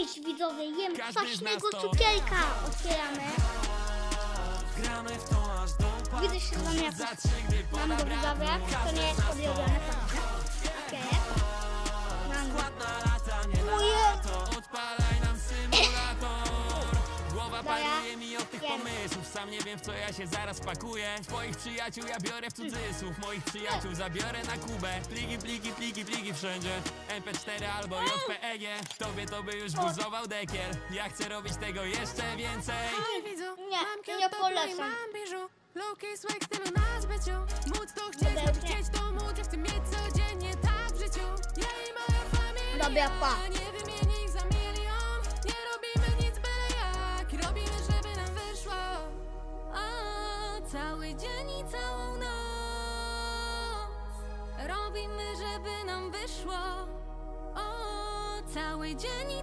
Cześć widzowie, jem Każdy z kwaśnego cukierka. Otwieramy. Gramy w to aż do. Widzę się wam jak Za trzy, gdy Mam go widzowie, to nie jest. Mi od tych pomysłów. Sam nie wiem w co ja się zaraz pakuję. Twoich przyjaciół ja biorę w cudzysłów. Moich przyjaciół zabiorę na Kubę. Pliki, pliki, pliki, pliki wszędzie. MP4 albo JPEG. Tobie to by już buzował dekiel. Ja chcę robić tego jeszcze więcej. Oj, widzu, Nie, mam nie kiełtopę i polecam. mam biżu Low-key swag stylu na zbyciu Móc to chcieć, Dobra, nie. chcieć to móc Ja chcę mieć codziennie tak w życiu Ja i moja familia Dobra, pa. Nie Cały dzień i całą noc Robimy, żeby nam wyszło. O, Cały dzień i